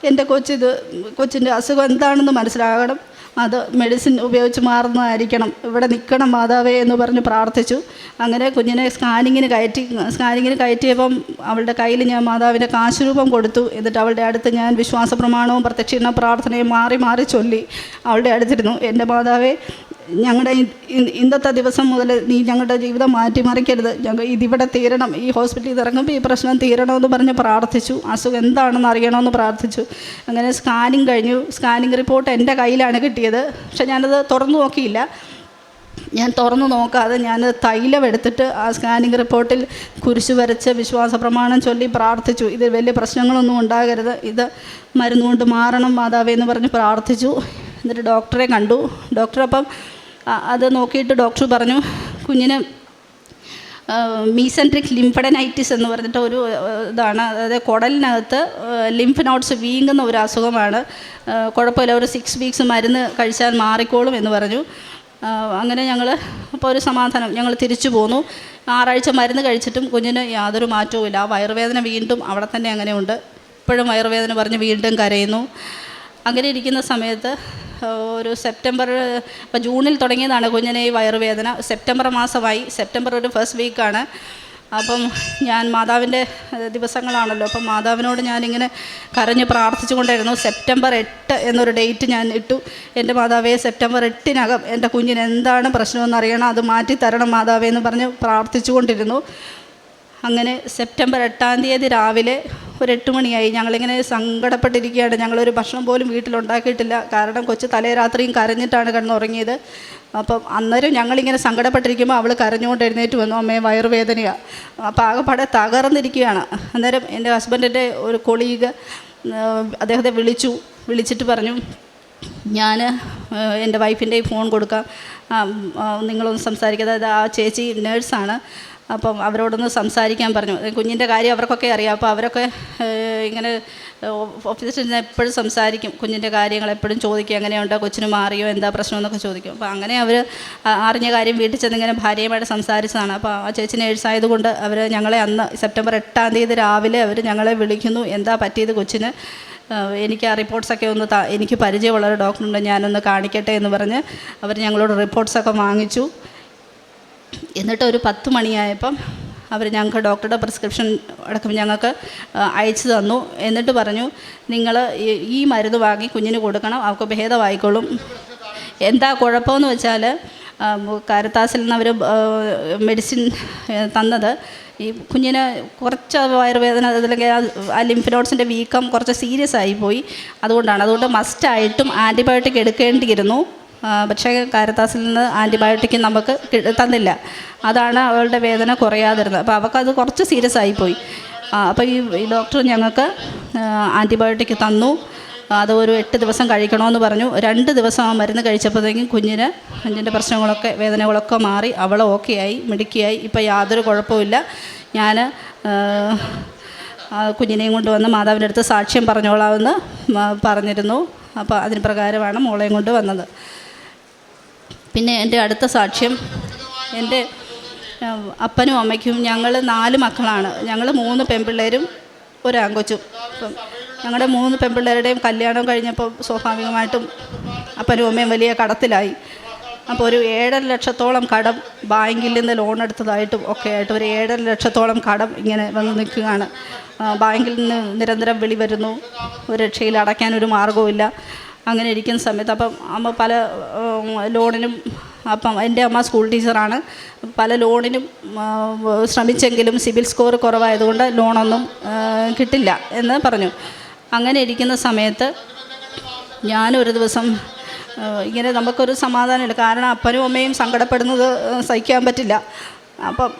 എന്റെ കൊച്ചിത് കൊച്ചിന്റെ അസുഖം എന്താണെന്ന് മനസ്സിലാകണം. അത് മെഡിസിൻ ഉപയോഗിച്ച് മാറുന്നതായിരിക്കണം. ഇവിടെ നിൽക്കണം മാതാവേ എന്ന് പറഞ്ഞ് പ്രാർത്ഥിച്ചു. അങ്ങനെ കുഞ്ഞിനെ സ്കാനിങ്ങിന് കയറ്റി സ്കാനിങ്ങിന് കയറ്റിയപ്പം അവളുടെ കയ്യിൽ ഞാൻ മാതാവിന്റെ കാശുരൂപം കൊടുത്തു. എന്നിട്ട് അവളുടെ അടുത്ത് ഞാൻ വിശ്വാസ പ്രമാണവും പ്രത്യക്ഷീണ പ്രാർത്ഥനയും മാറി മാറി ചൊല്ലി അവളുടെ അടുത്തിരുന്നു. എന്റെ മാതാവേ ഞങ്ങളുടെ ഇന്നത്തെ ദിവസം മുതൽ നീ ഞങ്ങളുടെ ജീവിതം മാറ്റിമറിക്കരുത് ഞങ്ങൾ ഇതിവിടെ തീരണം. ഈ ഹോസ്പിറ്റലിൽ ഇറങ്ങുമ്പോൾ ഈ പ്രശ്നം തീരണമെന്ന് പറഞ്ഞ് പ്രാർത്ഥിച്ചു. അസുഖം എന്താണെന്ന് അറിയണമെന്ന് പ്രാർത്ഥിച്ചു. അങ്ങനെ സ്കാനിങ് കഴിഞ്ഞു. സ്കാനിങ് റിപ്പോർട്ട് എന്റെ കയ്യിലാണ് കിട്ടിയത്. പക്ഷെ ഞാനത് തുറന്നു നോക്കിയില്ല. ഞാൻ തുറന്നു നോക്കാതെ ഞാൻ തൈലം എടുത്തിട്ട് ആ സ്കാനിങ് റിപ്പോർട്ടിൽ കുരിശ് വരച്ച് വിശ്വാസ പ്രമാണം ചൊല്ലി പ്രാർത്ഥിച്ചു. ഇത് വലിയ പ്രശ്നങ്ങളൊന്നും ഉണ്ടാകരുത്. ഇത് മരുന്നുകൊണ്ട് മാറണം മാതാവേ എന്ന് പറഞ്ഞ് പ്രാർത്ഥിച്ചു. എന്നിട്ട് ഡോക്ടറെ കണ്ടു. ഡോക്ടർ അപ്പം അത് നോക്കിയിട്ട് ഡോക്ടർ പറഞ്ഞു കുഞ്ഞിന് മീസെൻട്രിക് ലിംഫഡനൈറ്റിസ് എന്ന് പറഞ്ഞിട്ട് ഒരു ഇതാണ്. അതായത് കുടലിനകത്ത് ലിംഫ് നോട്ട്സ് വീങ്ങുന്ന ഒരു അസുഖമാണ്. കുഴപ്പമില്ല. ഒരു സിക്സ് വീക്സ് മരുന്ന് കഴിച്ചാൽ മാറിക്കോളും എന്ന് പറഞ്ഞു. അങ്ങനെ ഞങ്ങൾ അപ്പോൾ ഒരു സമാധാനം. ഞങ്ങൾ തിരിച്ചു പോന്നു. ആറാഴ്ച മരുന്ന് കഴിച്ചിട്ടും കുഞ്ഞിന് യാതൊരു മാറ്റവും ഇല്ല. ആ വയറുവേദന വീണ്ടും അവിടെ തന്നെ അങ്ങനെയുണ്ട്. ഇപ്പോഴും വയറുവേദന പറഞ്ഞ് വീണ്ടും കരയുന്നു. അങ്ങനെ ഇരിക്കുന്ന സമയത്ത് ഒരു സെപ്റ്റംബർ ഇപ്പോൾ ജൂണിൽ തുടങ്ങിയതാണ് കുഞ്ഞിനെ ഈ വയറുവേദന. സെപ്റ്റംബർ മാസമായി. സെപ്റ്റംബർ ഒരു ഫസ്റ്റ് വീക്കാണ്. അപ്പം ഞാൻ മാതാവിന്റെ ദിവസങ്ങളാണല്ലോ. അപ്പം മാതാവിനോട് ഞാനിങ്ങനെ കരഞ്ഞ് പ്രാർത്ഥിച്ചു കൊണ്ടായിരുന്നു സെപ്റ്റംബർ എട്ട് എന്നൊരു ഡേറ്റ് ഞാൻ ഇട്ടു. എന്റെ മാതാവേ സെപ്റ്റംബർ എട്ടിനകം എന്റെ കുഞ്ഞിന് എന്താണ് പ്രശ്നമെന്ന് അറിയണം അത് മാറ്റി തരണം മാതാവേ എന്ന് പറഞ്ഞ് പ്രാർത്ഥിച്ചു കൊണ്ടിരുന്നു അങ്ങനെ സെപ്റ്റംബർ എട്ടാം തീയതി രാവിലെ ഒരു എട്ട് മണിയായി. ഞങ്ങളിങ്ങനെ സങ്കടപ്പെട്ടിരിക്കുകയാണ്. ഞങ്ങളൊരു ഭക്ഷണം പോലും വീട്ടിലുണ്ടാക്കിയിട്ടില്ല. കാരണം കൊച്ചു തലേ രാത്രിയും കരഞ്ഞിട്ടാണ് കിടന്നുറങ്ങിയത്. അപ്പം അന്നേരം ഞങ്ങളിങ്ങനെ സങ്കടപ്പെട്ടിരിക്കുമ്പോൾ അവൾ കരഞ്ഞുകൊണ്ട് എഴുന്നേറ്റ് വന്നു. അമ്മയെ വയറുവേദനയാണ് അപ്പോൾ ആകെപ്പാടെ തകർന്നിരിക്കുകയാണ്. അന്നേരം എന്റെ ഹസ്ബൻഡിന്റെ ഒരു കൊളീഗ് അദ്ദേഹത്തെ വിളിച്ചു. വിളിച്ചിട്ട് പറഞ്ഞു ഞാൻ എന്റെ വൈഫിന്റെ ഫോൺ കൊടുക്കാം. നിങ്ങളൊന്ന് സംസാരിക്കുക അതായത് ആ ചേച്ചി നേഴ്സാണ്. അപ്പം അവരോടൊന്ന് സംസാരിക്കാൻ പറഞ്ഞു. കുഞ്ഞിന്റെ കാര്യം അവർക്കൊക്കെ അറിയാം. അപ്പോൾ അവരൊക്കെ ഇങ്ങനെ ഓഫീസിൽ എപ്പോഴും സംസാരിക്കും. കുഞ്ഞിന്റെ കാര്യങ്ങൾ എപ്പോഴും ചോദിക്കും. എങ്ങനെയുണ്ട്? കൊച്ചിന് മാറിയോ? എന്താ പ്രശ്നം എന്നൊക്കെ ചോദിക്കും. അപ്പോൾ അങ്ങനെ അവർ അറിഞ്ഞ കാര്യം വീട്ടിൽ ചെന്ന് ഇങ്ങനെ ഭാര്യയുമായിട്ട് സംസാരിച്ചതാണ്. അപ്പോൾ ആ ചേച്ചി നേഴ്സായതുകൊണ്ട് അവർ ഞങ്ങളെ അന്ന് സെപ്റ്റംബർ എട്ടാം തീയതി രാവിലെ അവർ ഞങ്ങളെ വിളിക്കുന്നു. എന്താ പറ്റിയത് കൊച്ചിന്? എനിക്ക് ആ റിപ്പോർട്ട്സൊക്കെ ഒന്ന് എനിക്ക് പരിചയമുള്ള ഒരു ഡോക്ടറുണ്ട് ഞാനൊന്ന് കാണിക്കട്ടെ എന്ന് പറഞ്ഞ് അവർ ഞങ്ങളോട് റിപ്പോർട്ട്സൊക്കെ വാങ്ങിച്ചു. എന്നിട്ട് ഒരു പത്ത് മണിയായപ്പം അവർ ഞങ്ങൾക്ക് ഡോക്ടറുടെ പ്രിസ്ക്രിപ്ഷൻ അടക്കം ഞങ്ങൾക്ക് അയച്ചു തന്നു. എന്നിട്ട് പറഞ്ഞു നിങ്ങൾ ഈ മരുന്ന് വാങ്ങി കുഞ്ഞിന് കൊടുക്കണം അവർക്ക് ഭേദമായിക്കോളും. എന്താ കുഴപ്പമെന്ന് വെച്ചാൽ കാരത്താസിൽ നിന്ന് അവർ മെഡിസിൻ തന്നത് ഈ കുഞ്ഞിന് കുറച്ച് വയറുവേദന അല്ലെങ്കിൽ ആ ലിംഫിനോട്സിന്റെ വീക്കം കുറച്ച് സീരിയസ് ആയിപ്പോയി അതുകൊണ്ടാണ്. അതുകൊണ്ട് മസ്റ്റായിട്ടും ആന്റിബയോട്ടിക് എടുക്കേണ്ടിയിരുന്നു. പക്ഷേ കാരത്താസിൽ നിന്ന് ആന്റിബയോട്ടിക് നമുക്ക് തന്നില്ല. അതാണ് അവളുടെ വേദന കുറയാതിരുന്നത്. അപ്പോൾ അവൾക്കത് കുറച്ച് സീരിയസ് ആയിപ്പോയി. അപ്പോൾ ഈ ഈ ഡോക്ടർ ഞങ്ങൾക്ക് ആന്റിബയോട്ടിക് തന്നു. അത് ഒരു എട്ട് ദിവസം കഴിക്കണമെന്ന് പറഞ്ഞു. രണ്ട് ദിവസം ആ മരുന്ന് കഴിച്ചപ്പോഴത്തേക്കും കുഞ്ഞിന് കുഞ്ഞിന്റെ പ്രശ്നങ്ങളൊക്കെ വേദനകളൊക്കെ മാറി. അവൾ ഓക്കെ ആയി മിടുക്കിയായി. ഇപ്പോൾ യാതൊരു കുഴപ്പമില്ല ഞാൻ കുഞ്ഞിനെയും കൊണ്ടുവന്ന് മാതാവിന്റെ അടുത്ത് സാക്ഷ്യം പറഞ്ഞോളാമെന്ന് പറഞ്ഞിരുന്നു. അപ്പോൾ അതിന് പ്രകാരമാണ് മോളെയും കൊണ്ട് വന്നത്. പിന്നെ എന്റെ അടുത്ത സാക്ഷ്യം എന്റെ അപ്പനും അമ്മയ്ക്കും ഞങ്ങൾ നാല് മക്കളാണ്. ഞങ്ങൾ മൂന്ന് പെൺപിള്ളേരും ഒരു ആൺകൊച്ചും. അപ്പം ഞങ്ങളുടെ മൂന്ന് പെൺപിള്ളേരുടെയും കല്യാണം കഴിഞ്ഞപ്പോൾ സ്വാഭാവികമായിട്ടും അപ്പനും അമ്മയും വലിയ കടത്തിലായി. അപ്പോൾ ഒരു ഏഴര ലക്ഷത്തോളം കടം ബാങ്കിൽ നിന്ന് ലോൺ എടുത്തതായിട്ടും ഒക്കെ ആയിട്ട് ഒരു ഏഴര ലക്ഷത്തോളം കടം ഇങ്ങനെ വന്ന് നിൽക്കുകയാണ്. ബാങ്കിൽ നിന്ന് നിരന്തരം വിളി വരുന്നു. ഒരു രക്ഷയിൽ അടയ്ക്കാൻ ഒരു മാർഗവുമില്ല അങ്ങനെ ഇരിക്കുന്ന സമയത്ത് അപ്പം അമ്മ പല ലോണിനും അപ്പം എന്റെ അമ്മ സ്കൂൾ ടീച്ചറാണ്. പല ലോണിനും ശ്രമിച്ചെങ്കിലും സിബിൽ സ്കോർ കുറവായതുകൊണ്ട് ലോണൊന്നും കിട്ടില്ല എന്ന് പറഞ്ഞു. അങ്ങനെ ഇരിക്കുന്ന സമയത്ത് ഞാനൊരു ദിവസം ഇങ്ങനെ നമുക്കൊരു സമാധാനമില്ല. കാരണം അപ്പനും അമ്മയും സങ്കടപ്പെടുന്നത് സഹിക്കാൻ പറ്റില്ല. അപ്പം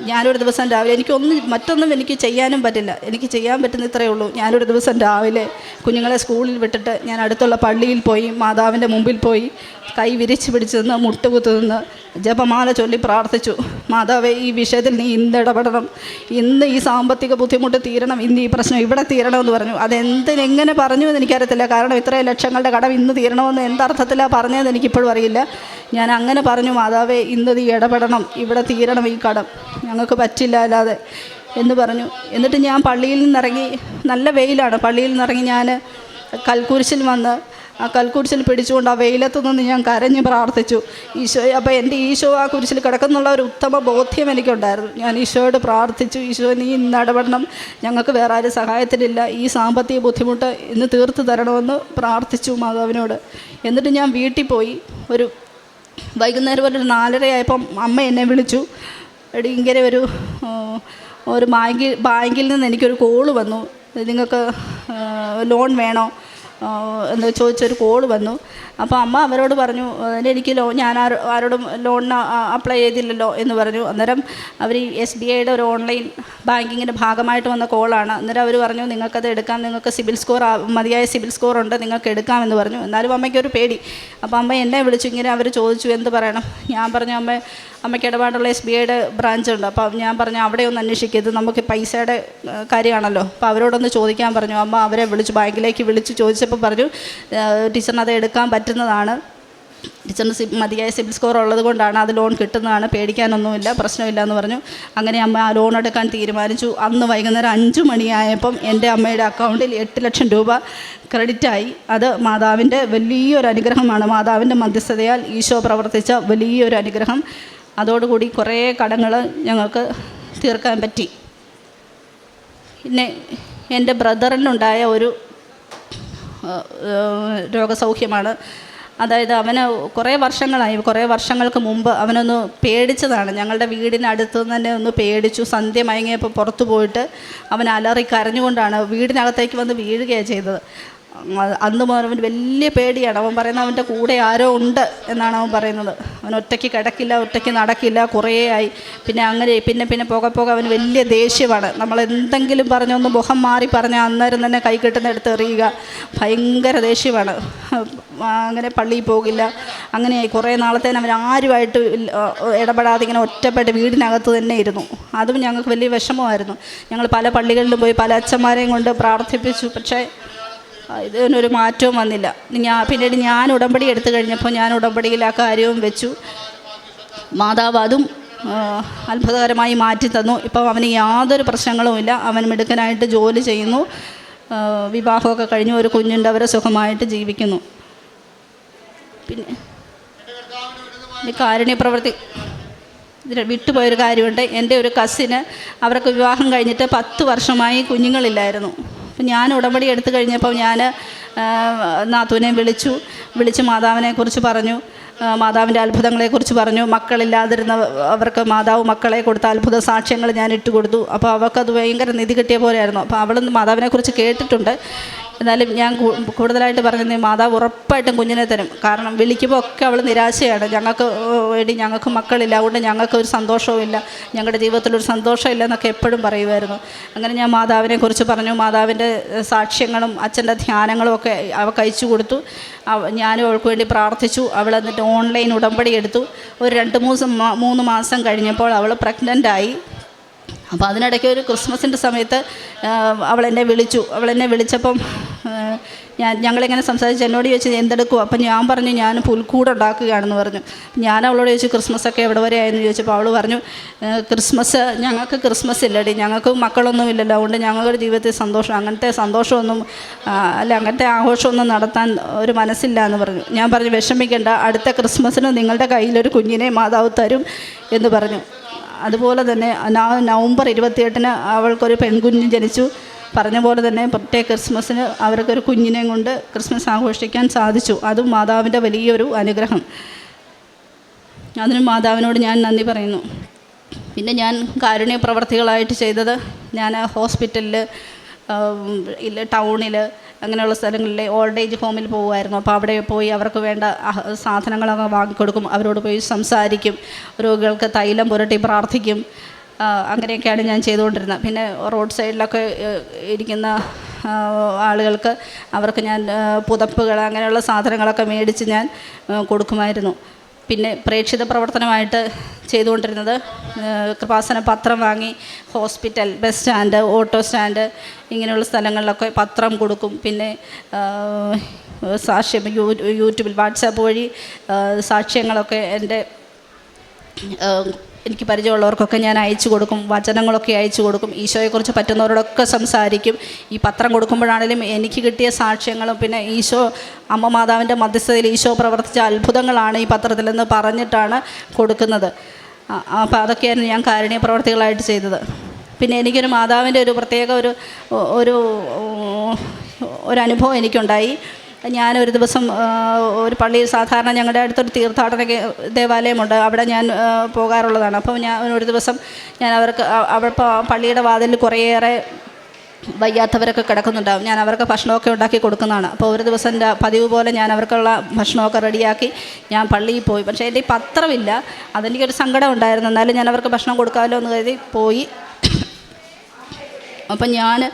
ഞാനൊരു ദിവസം രാവിലെ എനിക്കൊന്നും മറ്റൊന്നും എനിക്ക് ചെയ്യാനും പറ്റില്ല. എനിക്ക് ചെയ്യാൻ പറ്റുന്ന ഇത്രയേ ഉള്ളൂ. ഞാനൊരു ദിവസം രാവിലെ കുഞ്ഞുങ്ങളെ സ്കൂളിൽ വിട്ടിട്ട് ഞാൻ അടുത്തുള്ള പള്ളിയിൽ പോയി മാതാവിന്റെ മുമ്പിൽ പോയി കൈ വിരിച്ച് പിടിച്ച് നിന്ന് മുട്ടുകുത്തു നിന്ന് ജപമാല ചൊല്ലി പ്രാർത്ഥിച്ചു. മാതാവേ ഈ വിഷയത്തിൽ നീ ഇന്ന് ഇടപെടണം. ഇന്ന് ഈ സാമ്പത്തിക ബുദ്ധിമുട്ട് തീരണം. ഇന്ന് ഈ പ്രശ്നം ഇവിടെ തീരണമെന്ന് പറഞ്ഞു. അതെന്തിനെങ്ങനെ പറഞ്ഞു എന്ന് എനിക്കറിയത്തില്ല. കാരണം ഇത്രയും ലക്ഷങ്ങളുടെ കടം ഇന്ന് തീരണമെന്ന് എന്തർത്ഥത്തിലാണ് പറഞ്ഞതെന്ന് എനിക്കിപ്പോഴും അറിയില്ല. ഞാൻ അങ്ങനെ പറഞ്ഞു മാതാവേ ഇന്ന് നീ ഇടപെടണം. ഇവിടെ തീരണം ഈ കടം. ഞങ്ങൾക്ക് പറ്റില്ല അല്ലാതെ എന്ന് പറഞ്ഞു. എന്നിട്ട് ഞാൻ പള്ളിയിൽ നിന്നിറങ്ങി നല്ല വെയിലാണ്. പള്ളിയിൽ നിന്നിറങ്ങി ഞാൻ കൽക്കുരിശിൽ വന്ന് ആ കൽക്കുരിശിൽ പിടിച്ചുകൊണ്ട് ആ വെയിലത്ത് നിന്ന് ഞാൻ കരഞ്ഞ് പ്രാർത്ഥിച്ചു. ഈശോ അപ്പോൾ എന്റെ ഈശോ ആ കുരിശിൽ കിടക്കുന്നുള്ള ഒരു ഉത്തമ ബോധ്യം എനിക്കുണ്ടായിരുന്നു. ഞാൻ ഈശോയോട് പ്രാർത്ഥിച്ചു ഈശോ നീ ഇന്ന് ഇടപെടണം. ഞങ്ങൾക്ക് വേറെ ആരും സഹായത്തിനില്ല. ഈ സാമ്പത്തിക ബുദ്ധിമുട്ട് ഇന്ന് തീർത്ത് തരണമെന്ന് പ്രാർത്ഥിച്ചു മാതാവിനോട്. എന്നിട്ട് ഞാൻ വീട്ടിൽ പോയി. ഒരു വൈകുന്നേരം ഒരു നാലരയായപ്പം അമ്മ എന്നെ വിളിച്ചു. ഇങ്ങനെ ഒരു ഒരു ബാങ്കിൽ ബാങ്കിൽ നിന്ന് എനിക്കൊരു കോൾ വന്നു. നിങ്ങൾക്ക് ലോൺ വേണോ? എന്ന് ചോദിച്ചൊരു കോൾ വന്നു. അപ്പോൾ അമ്മ അവരോട് പറഞ്ഞു "അതിന് എനിക്ക് ലോ ഞാൻ ആരോ ആരോടും ലോണിന് അപ്ലൈ ചെയ്തില്ലല്ലോ എന്ന് പറഞ്ഞു. അന്നേരം അവർ എസ് ബി ഐയുടെ ഒരു ഓൺലൈൻ ബാങ്കിങ്ങിന്റെ ഭാഗമായിട്ട് വന്ന കോളാണ് അന്നേരം അവർ പറഞ്ഞു നിങ്ങൾക്കത് എടുക്കാം. നിങ്ങൾക്ക് സിബിൽ സ്കോർ മതിയായ സിബിൽ സ്കോർ ഉണ്ട്. നിങ്ങൾക്ക് എടുക്കാമെന്ന് പറഞ്ഞു. എന്നാലും അമ്മയ്ക്കൊരു പേടി. അപ്പോൾ അമ്മ എന്നെ വിളിച്ചു. ഇങ്ങനെ അവർ ചോദിച്ചു എന്ത് പറയണം? ഞാൻ പറഞ്ഞു അമ്മ അമ്മയ്ക്ക് ഇടപാടുള്ള എസ് ബി ഐയുടെ ബ്രാഞ്ച് ഉണ്ട്. അപ്പോൾ ഞാൻ പറഞ്ഞു അവിടെ ഒന്ന് അന്വേഷിക്കരുത് നമുക്ക് പൈസയുടെ കാര്യമാണല്ലോ. അപ്പോൾ അവരോടൊന്ന് ചോദിക്കാൻ പറഞ്ഞു. അമ്മ അവരെ വിളിച്ചു ബാങ്കിലേക്ക് വിളിച്ച് ചോദിച്ചപ്പോൾ പറഞ്ഞു ടീച്ചറിന് അത് എടുക്കാൻ പറ്റുന്നതാണ്. ടീച്ചറിന് സി മതിയായ സിബിൽ സ്കോർ ഉള്ളത് കൊണ്ടാണ് അത് ലോൺ കിട്ടുന്നതാണ്. പേടിക്കാനൊന്നുമില്ല പ്രശ്നമില്ല എന്ന് പറഞ്ഞു. അങ്ങനെ അമ്മ ആ ലോൺ എടുക്കാൻ തീരുമാനിച്ചു. അന്ന് വൈകുന്നേരം അഞ്ച് മണിയായപ്പം എന്റെ അമ്മയുടെ അക്കൗണ്ടിൽ എട്ട് ലക്ഷം രൂപ ക്രെഡിറ്റായി. അത് മാതാവിന്റെ വലിയൊരു അനുഗ്രഹമാണ്. മാതാവിന്റെ മധ്യസ്ഥതയാൽ ഈശോ പ്രവർത്തിച്ച വലിയൊരു അനുഗ്രഹം. അതോടുകൂടി കുറേ കടങ്ങൾ ഞങ്ങൾക്ക് തീർക്കാൻ പറ്റി. പിന്നെ എന്റെ ബ്രദറിനുണ്ടായ ഒരു രോഗസൗഖ്യമാണ്. അതായത് അവന് കുറേ വർഷങ്ങളായി കുറേ വർഷങ്ങൾക്ക് മുമ്പ് അവനൊന്ന് പേടിച്ചതാണ്. ഞങ്ങളുടെ വീടിനടുത്ത് തന്നെ ഒന്ന് പേടിച്ചു. സന്ധ്യ മയങ്ങിയപ്പോൾ പുറത്തു പോയിട്ട് അവൻ അലറി കരഞ്ഞുകൊണ്ടാണ് വീടിനകത്തേക്ക് വന്ന് വീഴുകയാണ് ചെയ്തത്. അന്ന് മുതൽ അവന് വലിയ പേടിയാണ്. അവൻ പറയുന്നത് അവന്റെ കൂടെ ആരോ ഉണ്ട് എന്നാണ് അവൻ പറയുന്നത്. അവൻ ഒറ്റയ്ക്ക് കിടക്കില്ല ഒറ്റയ്ക്ക് നടക്കില്ല കുറേ ആയി. പിന്നെ അങ്ങനെ പിന്നെ പിന്നെ പോകെ പോകെ അവന് വലിയ ദേഷ്യമാണ്. നമ്മൾ എന്തെങ്കിലും പറഞ്ഞൊന്ന് മുഖം മാറി പറഞ്ഞാൽ അന്നേരം തന്നെ കൈ കിട്ടുന്നിടത്ത് എറിയുക. ഭയങ്കര ദേഷ്യമാണ്. അങ്ങനെ പള്ളിയിൽ പോകില്ല. അങ്ങനെയായി. കുറേ നാളത്തേന് അവൻ ആരുമായിട്ട് ഇടപെടാതെ ഇങ്ങനെ ഒറ്റപ്പെട്ട് വീടിനകത്ത് തന്നെ ഇരുന്നു. അതും ഞങ്ങൾക്ക് വലിയ വിഷമമായിരുന്നു. ഞങ്ങൾ പല പള്ളികളിലും പോയി പല അച്ഛന്മാരെയും കൊണ്ട് പ്രാർത്ഥിപ്പിച്ചു. പക്ഷേ ഇതിനൊരു മാറ്റവും വന്നില്ല. ഞാൻ പിന്നീട് ഞാൻ ഉടമ്പടി എടുത്തു കഴിഞ്ഞപ്പോൾ ഞാൻ ഉടമ്പടിയിൽ ആ കാര്യവും വെച്ചു. മാതാവ് അതും അത്ഭുതകരമായി മാറ്റി തന്നു. ഇപ്പം അവന് യാതൊരു പ്രശ്നങ്ങളുമില്ല അവൻ മിടുക്കനായിട്ട് ജോലി ചെയ്യുന്നു. വിവാഹമൊക്കെ കഴിഞ്ഞു ഒരു കുഞ്ഞുണ്ട്. അവരെ സുഖമായിട്ട് ജീവിക്കുന്നു. പിന്നെ കാരുണ്യപ്രവൃത്തി വിട്ടുപോയൊരു കാര്യമുണ്ട്. എന്റെ ഒരു കസിന് അവർക്ക് വിവാഹം കഴിഞ്ഞിട്ട് പത്ത് വർഷമായി കുഞ്ഞുങ്ങളില്ലായിരുന്നു. അപ്പം ഞാൻ ഉടമ്പടി എടുത്തു കഴിഞ്ഞപ്പോൾ ഞാൻ നാത്തൂനെ വിളിച്ചു. വിളിച്ച് മാതാവിനെക്കുറിച്ച് പറഞ്ഞു. മാതാവിന്റെ അത്ഭുതങ്ങളെക്കുറിച്ച് പറഞ്ഞു. മക്കളില്ലാതിരുന്ന അവർക്ക് മാതാവ് മക്കളെ കൊടുത്ത അത്ഭുത സാക്ഷ്യങ്ങൾ ഞാൻ ഇട്ട് കൊടുത്തു അപ്പോൾ അവൾക്കത് ഭയങ്കര നിധി കിട്ടിയ പോലെയായിരുന്നു. അപ്പോൾ അവൾ മാതാവിനെക്കുറിച്ച് കേട്ടിട്ടുണ്ട്. എന്നാലും ഞാൻ കൂടുതലായിട്ട് പറഞ്ഞത് മാതാവ് ഉറപ്പായിട്ടും കുഞ്ഞിനെ തരും. കാരണം വിളിക്കുമ്പോൾ ഒക്കെ അവൾ നിരാശയാണ്. ഞങ്ങൾക്ക് വേണ്ടി ഞങ്ങൾക്ക് മക്കളില്ല. അതുകൊണ്ട് ഞങ്ങൾക്ക് ഒരു സന്തോഷവും ഇല്ല ഞങ്ങളുടെ ജീവിതത്തിലൊരു സന്തോഷമില്ല എന്നൊക്കെ എപ്പോഴും പറയുമായിരുന്നു. അങ്ങനെ ഞാൻ മാതാവിനെ കുറിച്ച് പറഞ്ഞു. മാതാവിന്റെ സാക്ഷ്യങ്ങളും അച്ഛന്റെ ധ്യാനങ്ങളും ഒക്കെ അവൾക്ക് അയച്ചു കൊടുത്തു. അവ- ഞാനും അവൾക്ക് വേണ്ടി പ്രാർത്ഥിച്ചു. അവൾ എന്നിട്ട് ഓൺലൈൻ ഉടമ്പടി എടുത്തു. ഒരു രണ്ട് മൂന്ന് മൂന്ന് മാസം കഴിഞ്ഞപ്പോൾ അവൾ പ്രഗ്നന്റായി. അപ്പോൾ അതിനിടയ്ക്ക് ഒരു ക്രിസ്മസിന്റെ സമയത്ത് അവളെന്നെ വിളിച്ചു. അവളെന്നെ വിളിച്ചപ്പം ഞാൻ ഞങ്ങളിങ്ങനെ സംസാരിച്ച് എന്നോട് ചോദിച്ചു "നീ എന്തെടുക്കും അപ്പം ഞാൻ പറഞ്ഞു ഞാൻ പുൽക്കൂട് ഉണ്ടാക്കുകയാണെന്ന് പറഞ്ഞു. ഞാൻ അവളോട് ചോദിച്ചു ക്രിസ്മസ് ഒക്കെ എവിടെ വരെ ആയെന്ന്? ചോദിച്ചപ്പോൾ അവൾ പറഞ്ഞു ക്രിസ്മസ് ഞങ്ങൾക്ക് ക്രിസ്മസ് ഇല്ലടി. ഞങ്ങൾക്ക് മക്കളൊന്നും ഇല്ലല്ലോ. അതുകൊണ്ട് ഞങ്ങളുടെ ജീവിതത്തിൽ സന്തോഷം അങ്ങനത്തെ സന്തോഷമൊന്നും അല്ല അങ്ങനത്തെ ആഘോഷമൊന്നും നടത്താൻ ഒരു മനസ്സില്ല എന്ന് പറഞ്ഞു. ഞാൻ പറഞ്ഞു വിഷമിക്കേണ്ട. അടുത്ത ക്രിസ്മസിന് നിങ്ങളുടെ കയ്യിലൊരു കുഞ്ഞിനെ മാതാവ് തരും എന്ന് പറഞ്ഞു. അതുപോലെ തന്നെ നവംബർ ഇരുപത്തിയെട്ടിന് അവൾക്കൊരു പെൺകുഞ്ഞ് ജനിച്ചു. പറഞ്ഞ പോലെ തന്നെ പ്രത്യേക ക്രിസ്മസിന് അവർക്കൊരു കുഞ്ഞിനെ കൊണ്ട് ക്രിസ്മസ് ആഘോഷിക്കാൻ സാധിച്ചു. അതും മാതാവിന്റെ വലിയൊരു അനുഗ്രഹം. അതിന് മാതാവിനോട് ഞാൻ നന്ദി പറയുന്നു. പിന്നെ ഞാൻ കാരുണ്യ പ്രവർത്തികളായിട്ട് ചെയ്തത് ഞാൻ ഹോസ്പിറ്റലിൽ ഇല്ല ടൗണിൽ അങ്ങനെയുള്ള സ്ഥലങ്ങളിൽ ഓൾഡ് ഏജ് ഹോമിൽ പോകുമായിരുന്നു അപ്പോൾ അവിടെ പോയി അവർക്ക് വേണ്ട സാധനങ്ങളൊക്കെ വാങ്ങിക്കൊടുക്കും. അവരോട് പോയി സംസാരിക്കും. രോഗികൾക്ക് തൈലം പുരട്ടി പ്രാർത്ഥിക്കും. അങ്ങനെയൊക്കെയാണ് ഞാൻ ചെയ്തുകൊണ്ടിരുന്നത്. പിന്നെ റോഡ് സൈഡിലൊക്കെ ഇരിക്കുന്ന ആളുകൾക്ക് അവർക്ക് ഞാൻ പുതപ്പുകൾ അങ്ങനെയുള്ള സാധനങ്ങളൊക്കെ മേടിച്ച് ഞാൻ കൊടുക്കുമായിരുന്നു. പിന്നെ പ്രേക്ഷിത പ്രവർത്തനമായിട്ട് ചെയ്തുകൊണ്ടിരുന്നത് കൃപാസന പത്രം വാങ്ങി hospital bus stand auto stand ഇങ്ങനെയുള്ള സ്ഥലങ്ങളിലൊക്കെ പത്രം കൊടുക്കും. പിന്നെ സാക്ഷ്യം യൂട്യൂബിൽ വാട്സാപ്പ് വഴി സാക്ഷ്യങ്ങളൊക്കെ എന്റെ എനിക്ക് പരിചയമുള്ളവർക്കൊക്കെ ഞാൻ അയച്ചു കൊടുക്കും വചനങ്ങളൊക്കെ അയച്ചു കൊടുക്കും ഈശോയെക്കുറിച്ച് പറ്റുന്നവരോടൊക്കെ സംസാരിക്കും. ഈ പത്രം കൊടുക്കുമ്പോഴാണെങ്കിലും എനിക്ക് കിട്ടിയ സാക്ഷ്യങ്ങളും പിന്നെ ഈശോ അമ്മ മാതാവിന്റെ മധ്യസ്ഥതയിൽ ഈശോ പ്രവർത്തിച്ച അത്ഭുതങ്ങളാണ് ഈ പത്രത്തിലെന്ന് പറഞ്ഞിട്ടാണ് കൊടുക്കുന്നത്. അപ്പോൾ അതൊക്കെയായിരുന്നു ഞാൻ കാരുണ്യ പ്രവർത്തികളായിട്ട് ചെയ്തത്. പിന്നെ എനിക്കൊരു മാതാവിന്റെ ഒരു പ്രത്യേക ഒരു ഒരു ഒരു അനുഭവം എനിക്കുണ്ടായി. ഞാനൊരു ദിവസം ഒരു പള്ളിയിൽ സാധാരണ ഞങ്ങളുടെ അടുത്തൊരു തീർത്ഥാടന ദേവാലയമുണ്ട്. അവിടെ ഞാൻ പോകാറുള്ളതാണ്. അപ്പോൾ ഞാൻ ഒരു ദിവസം ഞാൻ അവർക്ക് അവിടെ പള്ളിയുടെ വാതിലിൽ കുറേയേറെ വയ്യാത്തവരൊക്കെ കിടക്കുന്നുണ്ടാവും. ഞാൻ അവർക്ക് ഭക്ഷണമൊക്കെ ഉണ്ടാക്കി കൊടുക്കുന്നതാണ്. അപ്പോൾ ഒരു ദിവസം പതിവ് പോലെ ഞാൻ അവർക്കുള്ള ഭക്ഷണമൊക്കെ റെഡിയാക്കി ഞാൻ പള്ളിയിൽ പോയി. പക്ഷേ എന്റെ ഈ പത്രമില്ല. അതെനിക്കൊരു സങ്കടം ഉണ്ടായിരുന്നു. എന്നാലും ഞാൻ അവർക്ക് ഭക്ഷണം കൊടുക്കാമല്ലോ എന്ന് കരുതി പോയി. അപ്പം ഞാൻ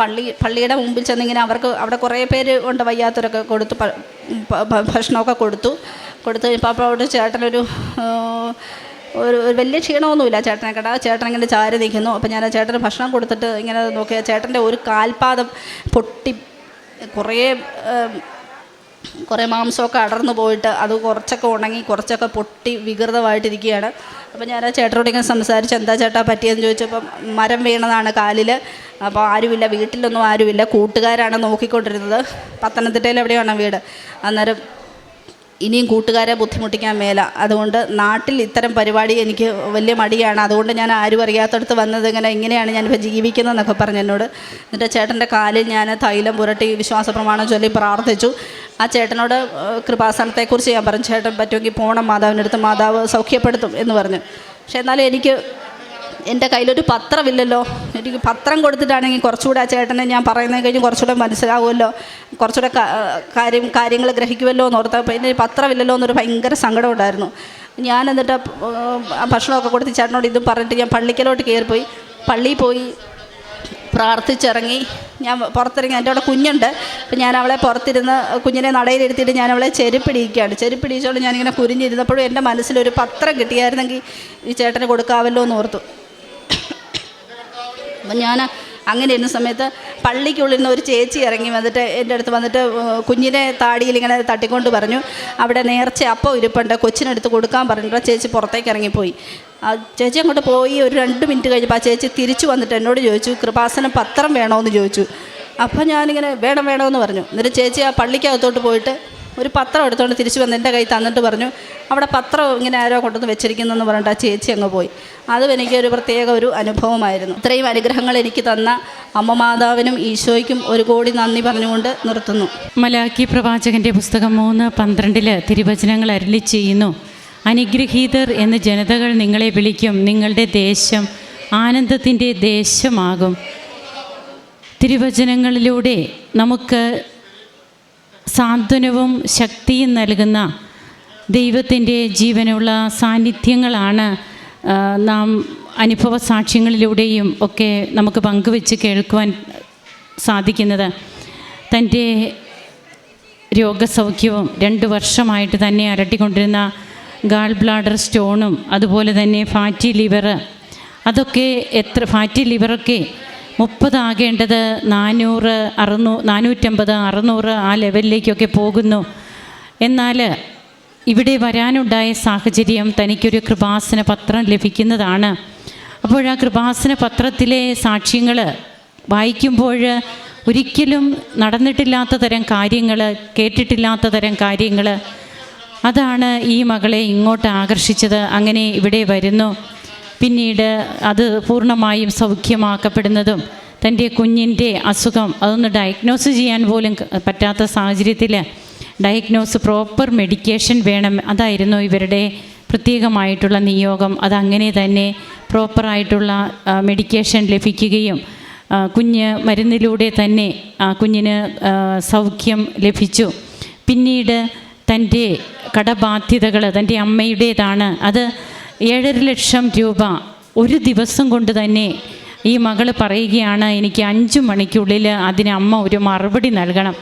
പള്ളി പള്ളിയുടെ മുമ്പിൽ ചെന്നിങ്ങനെ അവർക്ക് അവിടെ കുറേ പേര് ഉണ്ട് വയ്യാത്തവരൊക്കെ കൊടുത്തു ഭക്ഷണമൊക്കെ കൊടുത്തു. കൊടുത്തു കഴിഞ്ഞപ്പോൾ അപ്പോൾ അവിടെ ചേട്ടനൊരു ഒരു വലിയ ക്ഷീണമൊന്നുമില്ല ചേട്ടനെ കേട്ടാ ചേട്ടൻ ഇങ്ങനെ ചാരി നിൽക്കുന്നു. അപ്പോൾ ഞാൻ ചേട്ടന് ഭക്ഷണം കൊടുത്തിട്ട് ഇങ്ങനെ നോക്കിയാൽ ചേട്ടന്റെ ഒരു കാൽപാദം പൊട്ടി കുറേ കുറേ മാംസമൊക്കെ അടർന്നു പോയിട്ട് അത് കുറച്ചൊക്കെ ഉണങ്ങി കുറച്ചൊക്കെ പൊട്ടി വികൃതമായിട്ടിരിക്കുകയാണ്. അപ്പോൾ ഞാൻ ആ ചേട്ടനോട് ഇങ്ങനെ സംസാരിച്ച് എന്താ ചേട്ടാ പറ്റിയെന്ന് ചോദിച്ചപ്പം മരം വീണതാണ് കാലിൽ അപ്പോൾ ആരുമില്ല വീട്ടിലൊന്നും ആരുമില്ല. കൂട്ടുകാരാണ് നോക്കിക്കൊണ്ടിരുന്നത്. പത്തനംതിട്ടയിൽ എവിടെയാണ് വീട്. അന്നേരം ഇനിയും കൂട്ടുകാരെ ബുദ്ധിമുട്ടിക്കാൻ മേല. അതുകൊണ്ട് നാട്ടിൽ ഇത്തരം പരിപാടി എനിക്ക് വലിയ മടിയാണ്. അതുകൊണ്ട് ഞാൻ ആരും അറിയാത്തടത്ത് വന്നത് ഇങ്ങനെ ഇങ്ങനെയാണ് ഞാനിപ്പോൾ ജീവിക്കുന്നതെന്നൊക്കെ പറഞ്ഞു എന്നോട്. എന്നിട്ട് ചേട്ടന്റെ കാലിൽ ഞാൻ തൈലം പുരട്ടി വിശ്വാസ പ്രമാണം ചൊല്ലി പ്രാർത്ഥിച്ചു. ആ ചേട്ടനോട് കൃപാസനത്തെക്കുറിച്ച് ഞാൻ പറഞ്ഞു ചേട്ടൻ പറ്റുമെങ്കിൽ പോകണം മാതാവിന്റെ അടുത്ത് മാതാവ് സൗഖ്യപ്പെടുത്തും എന്ന് പറഞ്ഞു. പക്ഷെ എന്നാലും എനിക്ക് എന്റെ കയ്യിലൊരു പത്രമില്ലല്ലോ. എനിക്ക് പത്രം കൊടുത്തിട്ടാണെങ്കിൽ കുറച്ചുകൂടെ ആ ചേട്ടനെ ഞാൻ പറയുന്നത് കഴിഞ്ഞ് കുറച്ചുകൂടെ മനസ്സിലാവുമല്ലോ. കുറച്ചുകൂടെ കാര്യം കാര്യങ്ങൾ ഗ്രഹിക്കുമല്ലോ എന്ന് ഓർത്തപ്പോൾ എന്റെ പത്രമില്ലല്ലോ എന്നൊരു ഭയങ്കര സങ്കടം ഉണ്ടായിരുന്നു. ഞാൻ എന്നിട്ട് ഭക്ഷണമൊക്കെ കൊടുത്ത് ചേട്ടനോട് ഇതും പറഞ്ഞിട്ട് ഞാൻ പള്ളിക്കലോട്ട് കയറിപ്പോയി. പള്ളിയിൽ പോയി പ്രാർത്ഥിച്ചിറങ്ങി. ഞാൻ പുറത്തിറങ്ങി എന്റെ അവിടെ കുഞ്ഞുണ്ട്. അപ്പം ഞാൻ അവളെ പുറത്തിരുന്ന് കുഞ്ഞിനെ നടയിലിരുത്തിയിട്ട് ഞാൻ അവളെ ചെരുപ്പിടിയിക്കുകയാണ് ചെരുപ്പിടിച്ചോണ്ട് ഞാനിങ്ങനെ കുരിഞ്ഞിരുന്നപ്പോഴും എന്റെ മനസ്സിലൊരു പത്രം കിട്ടിയായിരുന്നെങ്കിൽ ഈ ചേട്ടന് കൊടുക്കാമല്ലോ എന്ന് ഓർത്തു. അപ്പം ഞാൻ അങ്ങനെ ഇരുന്ന സമയത്ത് പള്ളിക്കുള്ളിൽ നിന്ന് ഒരു ചേച്ചി ഇറങ്ങി വന്നിട്ട് എന്റെ അടുത്ത് വന്നിട്ട് കുഞ്ഞിനെ താടിയിൽ ഇങ്ങനെ തട്ടിക്കൊണ്ട് പറഞ്ഞു. അവിടെ നേർച്ച അപ്പം ഇരിപ്പുണ്ട്. കൊച്ചിനെടുത്ത് കൊടുക്കാൻ പറഞ്ഞിട്ട് ചേച്ചി പുറത്തേക്ക് ഇറങ്ങിപ്പോയി. ആ ചേച്ചി അങ്ങോട്ട് പോയി. ഒരു രണ്ട് മിനിറ്റ് കഴിഞ്ഞപ്പോൾ ആ ചേച്ചി തിരിച്ചു വന്നിട്ട് എന്നോട് ചോദിച്ചു കൃപാസനം പത്രം വേണമെന്ന് ചോദിച്ചു. അപ്പോൾ ഞാനിങ്ങനെ വേണം വേണമെന്ന് പറഞ്ഞു. എന്നിട്ട് ചേച്ചി ആ പള്ളിക്കകത്തോട്ട് പോയിട്ട് ഒരു പത്രം എടുത്തുകൊണ്ട് തിരിച്ചു വന്ന് എന്റെ കൈ തന്നിട്ട് പറഞ്ഞു അവിടെ പത്രം ഇങ്ങനെ ആരോ കൊണ്ടുവന്ന് വെച്ചിരിക്കുന്നെന്ന് പറഞ്ഞിട്ട് ആ ചേച്ചി അങ്ങ് പോയി. അതും എനിക്കൊരു പ്രത്യേക ഒരു അനുഭവമായിരുന്നു. ഇത്രയും അനുഗ്രഹങ്ങൾ എനിക്ക് തന്ന അമ്മ മാതാവിനും ഈശോയ്ക്കും ഒരു കോടി നന്ദി പറഞ്ഞുകൊണ്ട് നിർത്തുന്നു. മലാക്കി പ്രവാചകന്റെ പുസ്തകം മൂന്ന് പന്ത്രണ്ടിൽ തിരുവചനങ്ങൾ അരളി ചെയ്യുന്നു. അനുഗ്രഹീതർ എന്ന് ജനതകൾ നിങ്ങളെ വിളിക്കും. നിങ്ങളുടെ ദേശം ആനന്ദത്തിന്റെ ദേശമാകും. തിരുവചനങ്ങളിലൂടെ നമുക്ക് സാന്ത്വനവും ശക്തിയും നൽകുന്ന ദൈവത്തിന്റെ ജീവനുള്ള സാന്നിധ്യങ്ങളാണ് നാം അനുഭവ സാക്ഷ്യങ്ങളിലൂടെയും ഒക്കെ നമുക്ക് പങ്കുവെച്ച് കേൾക്കുവാൻ സാധിക്കുന്നത്. തന്റെ രോഗസൗഖ്യവും രണ്ട് വർഷമായിട്ട് തന്നെ അരട്ടിക്കൊണ്ടിരുന്ന ഗാൾ ബ്ലാഡർ സ്റ്റോണും അതുപോലെ തന്നെ ഫാറ്റി ലിവർ അതൊക്കെ എത്ര ഫാറ്റി ലിവറൊക്കെ മുപ്പതാകേണ്ടത് നാനൂറ് അറുന്നൂ നാനൂറ്റമ്പത് അറുന്നൂറ് ആ ലെവലിലേക്കൊക്കെ പോകുന്നു. എന്നാൽ ഇവിടെ വരാനുണ്ടായ സാഹചര്യം തനിക്കൊരു കൃപാസന പത്രം ലഭിക്കുന്നതാണ്. അപ്പോൾ ആ കൃപാസന പത്രത്തിലെ സാക്ഷ്യങ്ങൾ വായിക്കുമ്പോൾ ഒരിക്കലും നടന്നിട്ടില്ലാത്ത തരം കാര്യങ്ങൾ കേട്ടിട്ടില്ലാത്ത തരം കാര്യങ്ങൾ അതാണ് ഈ മകളെ ഇങ്ങോട്ട് ആകർഷിച്ചത്. അങ്ങനെ ഇവിടെ വരുന്നു. പിന്നീട് അത് പൂർണമായും സൗഖ്യമാക്കപ്പെടുന്നതും തന്റെ കുഞ്ഞിന്റെ അസുഖം അതൊന്ന് ഡയഗ്നോസ് ചെയ്യാൻ പോലും പറ്റാത്ത സാഹചര്യത്തിൽ ഡയഗ്നോസ് പ്രോപ്പർ മെഡിക്കേഷൻ വേണം. അതായിരുന്നു ഇവരുടെ പ്രത്യേകമായിട്ടുള്ള നിയോഗം. അതങ്ങനെ തന്നെ പ്രോപ്പറായിട്ടുള്ള മെഡിക്കേഷൻ ലഭിക്കുകയും കുഞ്ഞ് മരുന്നിലൂടെ തന്നെ കുഞ്ഞിന് സൗഖ്യം ലഭിച്ചു. പിന്നീട് തന്റെ കടബാധ്യതകൾ തന്റെ അമ്മയുടേതാണ്. അത് ഏഴര ലക്ഷം രൂപ ഒരു ദിവസം കൊണ്ട് തന്നെ ഈ മകൾ പറയുകയാണ് എനിക്ക് അഞ്ച് മണിക്കുള്ളിൽ അതിന് അമ്മ ഒരു മറുപടി നൽകണം.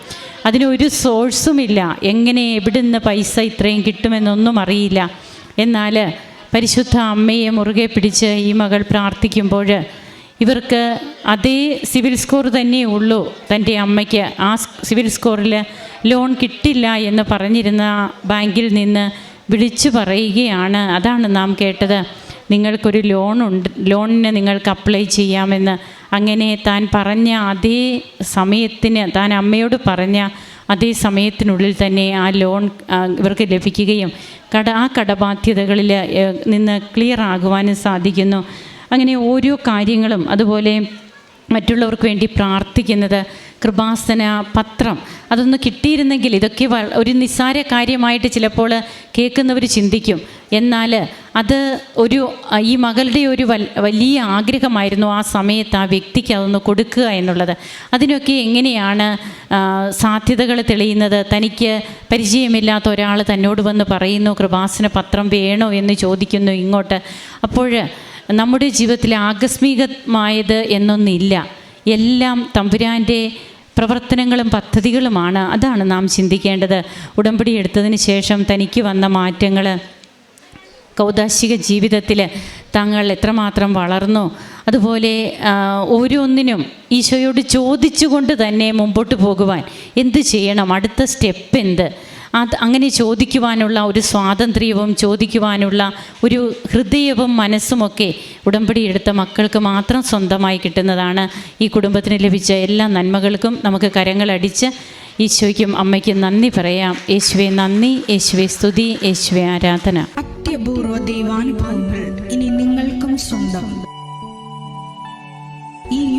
അതിന് അതിനൊരു സോഴ്സുമില്ല എങ്ങനെ എവിടെ നിന്ന് പൈസ ഇത്രയും കിട്ടുമെന്നൊന്നും അറിയില്ല. എന്നാൽ പരിശുദ്ധ അമ്മയെ മുറുകെ പിടിച്ച് ഈ മകൾ പ്രാർത്ഥിക്കുമ്പോൾ ഇവർക്ക് അതേ സിവിൽ സ്കോർ തന്നെ ഉള്ളൂ. തന്റെ അമ്മയ്ക്ക് ആ സിവിൽ സ്കോറിൽ ലോൺ കിട്ടില്ല എന്ന് പറഞ്ഞിരുന്ന ബാങ്കിൽ നിന്ന് വിളിച്ചു പറയുകയാണ്. അതാണ് നാം കേട്ടത്. നിങ്ങൾക്കൊരു ലോണുണ്ട് ലോണിന് നിങ്ങൾക്ക് അപ്ലൈ ചെയ്യാമെന്ന്. അങ്ങനെ താൻ പറഞ്ഞ അതേ സമയത്തിന് താൻ അമ്മയോട് പറഞ്ഞ അതേ സമയത്തിനുള്ളിൽ തന്നെ ആ ലോൺ ഇവർക്ക് ലഭിക്കുകയും കട ആ കടബാധ്യതകളിൽ നിന്ന് ക്ലിയർ ആകുവാനും സാധിക്കുന്നു. അങ്ങനെ ഓരോ കാര്യങ്ങളും അതുപോലെ മറ്റുള്ളവർക്ക് വേണ്ടി പ്രാർത്ഥിക്കുന്നത് കൃപാസന പത്രം. അതൊന്ന് കിട്ടിയിരുന്നെങ്കിൽ ഇതൊക്കെ ഒരു നിസ്സാര കാര്യമായിട്ട് ചിലപ്പോൾ കേൾക്കുന്നവർ ചിന്തിക്കും. എന്നാൽ അത് ഒരു ഈ മകളുടെ ഒരു വലിയ ആഗ്രഹമായിരുന്നു ആ സമയത്ത് ആ വ്യക്തിക്ക് അതൊന്ന് കൊടുക്കുക എന്നുള്ളത്. അതിനൊക്കെ എങ്ങനെയാണ് സാധ്യതകൾ തെളിയുന്നത്? തനിക്ക് പരിചയമില്ലാത്ത ഒരാൾ തന്നോട് വന്ന് പറയുന്നു കൃപാസന പത്രം വേണോ? എന്ന് ചോദിക്കുന്നു ഇങ്ങോട്ട്. അപ്പോൾ നമ്മുടെ ജീവിതത്തിൽ ആകസ്മികമായത് എന്നൊന്നില്ല. എല്ലാം തമ്പുരാന്റെ പ്രവർത്തനങ്ങളും പദ്ധതികളുമാണ്. അതാണ് നാം ചിന്തിക്കേണ്ടത്. ഉടമ്പടി എടുത്തതിന് ശേഷം തനിക്ക് വന്ന മാറ്റങ്ങൾ കൗതാശിക ജീവിതത്തിൽ താങ്കൾ എത്രമാത്രം വളർന്നു. അതുപോലെ ഓരോന്നിനും ഈശോയോട് ചോദിച്ചുകൊണ്ട് തന്നെ മുമ്പോട്ട് പോകുവാൻ എന്ത് ചെയ്യണം? അടുത്ത സ്റ്റെപ്പ് എന്ത്? അത് അങ്ങനെ ചോദിക്കുവാനുള്ള ഒരു സ്വാതന്ത്ര്യവും ചോദിക്കുവാനുള്ള ഒരു ഹൃദയവും മനസ്സുമൊക്കെ ഉടമ്പടി എടുത്ത മക്കൾക്ക് മാത്രം സ്വന്തമായി കിട്ടുന്നതാണ് ഈ കുടുംബത്തിന് ലഭിച്ച എല്ലാ നന്മകൾക്കും നമുക്ക് കരങ്ങളടിച്ച് ഈശോയ്ക്കും അമ്മയ്ക്കും നന്ദി പറയാം. യേശുവെ നന്ദി. യേശുവെ സ്തുതി. യേശുവെ ആരാധന. അത്യപൂർവ ദൈവാനുഭവങ്ങൾ ഇനി നിങ്ങൾക്കും സ്വന്തം. ഈ